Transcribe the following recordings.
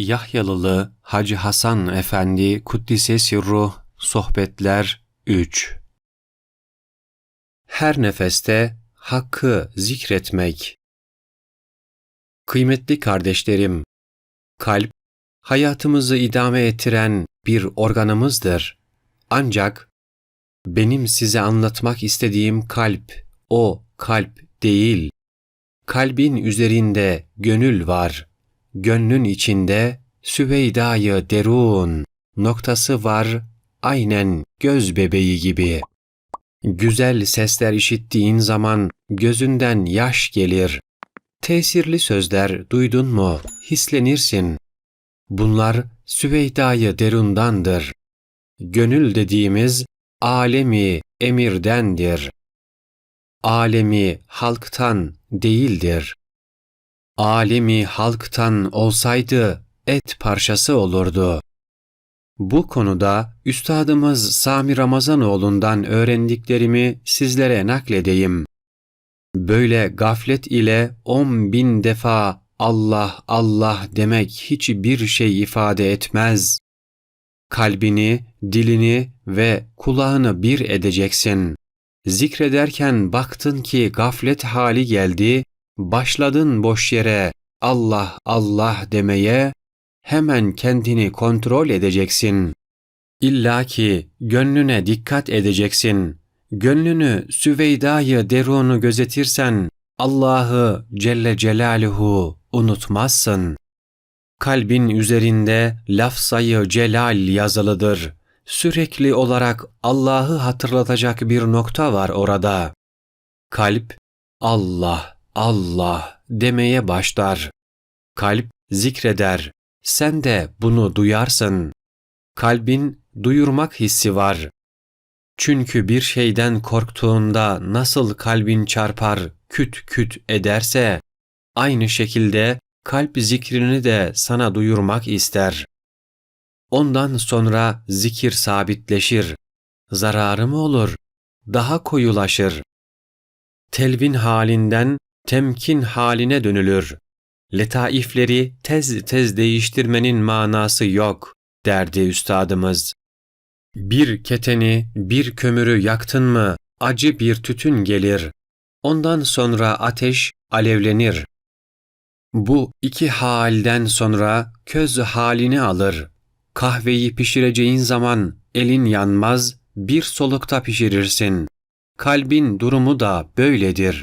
Yahyalılı Hacı Hasan Efendi Kuddise Sirruh Sohbetler 3 Her nefeste Hakkı zikretmek Kıymetli kardeşlerim, kalp, hayatımızı idame ettiren bir organımızdır. Ancak benim size anlatmak istediğim kalp, o kalp değil. Kalbin üzerinde gönül var. Gönlün içinde Süveyda'yı derun noktası var aynen göz bebeği gibi. Güzel sesler işittiğin zaman gözünden yaş gelir. Tesirli sözler duydun mu hislenirsin. Bunlar Süveyda'yı derundandır. Gönül dediğimiz alemi emirdendir. Alemi halktan değildir. Alemi halktan olsaydı et parçası olurdu. Bu konuda Üstadımız Sami Ramazanoğlu'ndan öğrendiklerimi sizlere nakledeyim. Böyle gaflet ile on bin defa Allah Allah demek hiçbir şey ifade etmez. Kalbini, dilini ve kulağını bir edeceksin. Zikrederken baktın ki gaflet hali geldi, başladın boş yere Allah Allah demeye, hemen kendini kontrol edeceksin. İlla ki gönlüne dikkat edeceksin. Gönlünü Süveyda'yı derunu gözetirsen Allah'ı Celle Celaluhu unutmazsın. Kalbin üzerinde lafzayı celal yazılıdır. Sürekli olarak Allah'ı hatırlatacak bir nokta var orada. Kalp Allah, Allah demeye başlar. Kalp zikreder. Sen de bunu duyarsın. Kalbin duyurmak hissi var. Çünkü bir şeyden korktuğunda nasıl kalbin çarpar, küt küt ederse, aynı şekilde kalp zikrini de sana duyurmak ister. Ondan sonra zikir sabitleşir. Zararı mı olur? Daha koyulaşır. Telvin halinden temkin haline dönülür. Letaifleri tez tez değiştirmenin manası yok, derdi üstadımız. Bir keteni, bir kömürü yaktın mı acı bir tütün gelir. Ondan sonra ateş alevlenir. Bu iki halden sonra köz halini alır. Kahveyi pişireceğin zaman elin yanmaz, bir solukta pişirirsin. Kalbin durumu da böyledir.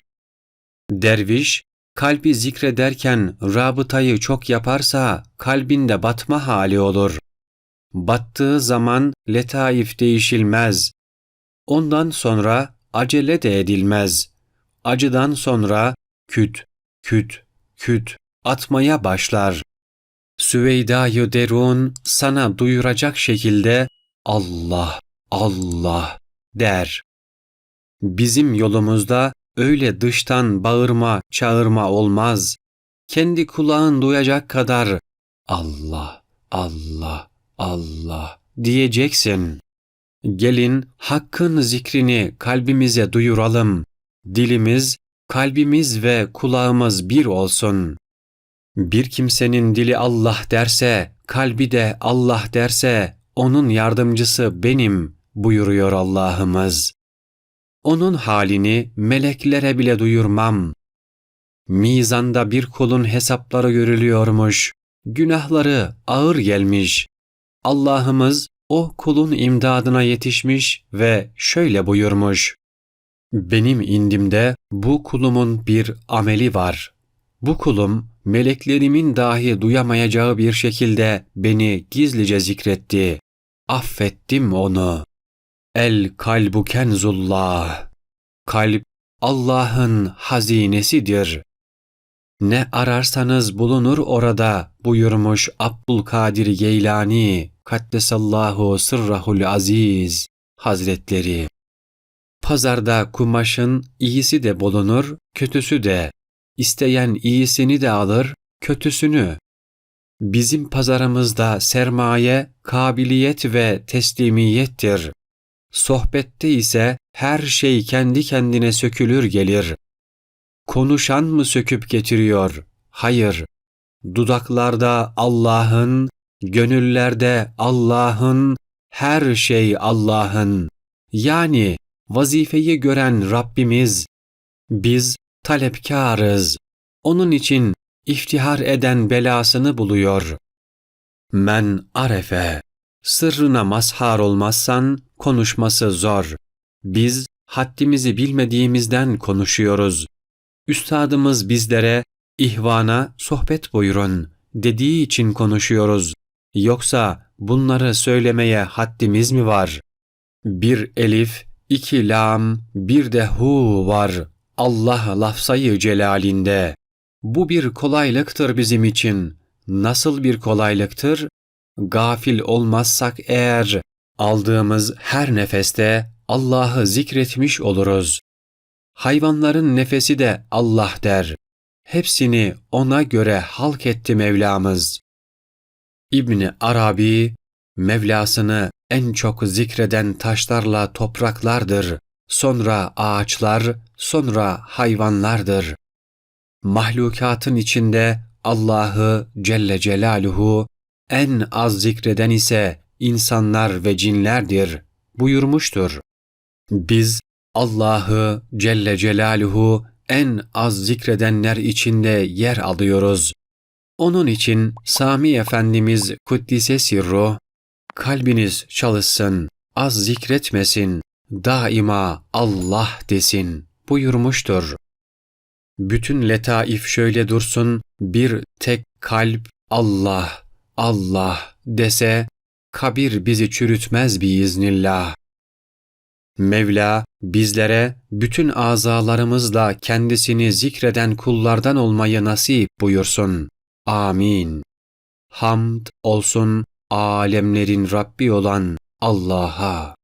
Derviş, kalbi zikrederken rabıtayı çok yaparsa kalbinde batma hali olur. Battığı zaman letaif değişilmez. Ondan sonra acele de edilmez. Acıdan sonra küt, küt, küt atmaya başlar. Süveyda-yı Derun sana duyuracak şekilde Allah, Allah der. Bizim yolumuzda öyle dıştan bağırma, çağırma olmaz. Kendi kulağın duyacak kadar Allah, Allah, Allah diyeceksin. Gelin Hakk'ın zikrini kalbimize duyuralım. Dilimiz, kalbimiz ve kulağımız bir olsun. Bir kimsenin dili Allah derse, kalbi de Allah derse, onun yardımcısı benim buyuruyor Allah'ımız. Onun halini meleklere bile duyurmam. Mizanda bir kulun hesapları görülüyormuş, günahları ağır gelmiş. Allah'ımız o kulun imdadına yetişmiş ve şöyle buyurmuş. Benim indimde bu kulumun bir ameli var. Bu kulum meleklerimin dahi duyamayacağı bir şekilde beni gizlice zikretti. Affettim onu. El kalbu kenzullah. Kalp Allah'ın hazinesidir. Ne ararsanız bulunur orada buyurmuş Abdülkadir Geylani Kaddesallahu sırrahul aziz hazretleri. Pazarda kumaşın iyisi de bulunur, kötüsü de. İsteyen iyisini de alır, kötüsünü. Bizim pazarımızda sermaye, kabiliyet ve teslimiyettir. Sohbette ise her şey kendi kendine sökülür gelir. Konuşan mı söküp getiriyor? Hayır. dudaklarda Allah'ın, gönüllerde Allah'ın, her şey Allah'ın. Yani vazifeyi gören Rabbimiz, biz talepkarız. Onun için iftihar eden belasını buluyor. Men arefe, sırrına mazhar olmazsan konuşması zor. Biz haddimizi bilmediğimizden konuşuyoruz. Üstadımız bizlere ihvana sohbet buyurun dediği için konuşuyoruz. Yoksa bunları söylemeye haddimiz mi var? Bir elif, iki lam, bir de hu var. Allah lafzayı celalinde. Bu bir kolaylıktır bizim için. Nasıl bir kolaylıktır? Gafil olmazsak eğer aldığımız her nefeste Allah'ı zikretmiş oluruz. Hayvanların nefesi de Allah der. Hepsini ona göre halk etti Mevlamız. İbni Arabi, Mevlasını en çok zikreden taşlarla topraklardır, sonra ağaçlar, sonra hayvanlardır. Mahlukatın içinde Allah'ı Celle Celaluhu en az zikreden ise insanlar ve cinlerdir buyurmuştur. Biz Allah'ı Celle Celaluhu en az zikredenler içinde yer alıyoruz. Onun için Sami Efendimiz Kuddise Sirru, kalbiniz çalışsın, az zikretmesin, daima Allah desin buyurmuştur. Bütün letaif şöyle dursun, bir tek kalp Allah, Allah dese, kabir bizi çürütmez biiznillah. Mevla bizlere bütün azalarımızla kendisini zikreden kullardan olmayı nasip buyursun. Amin. Hamd olsun alemlerin Rabbi olan Allah'a.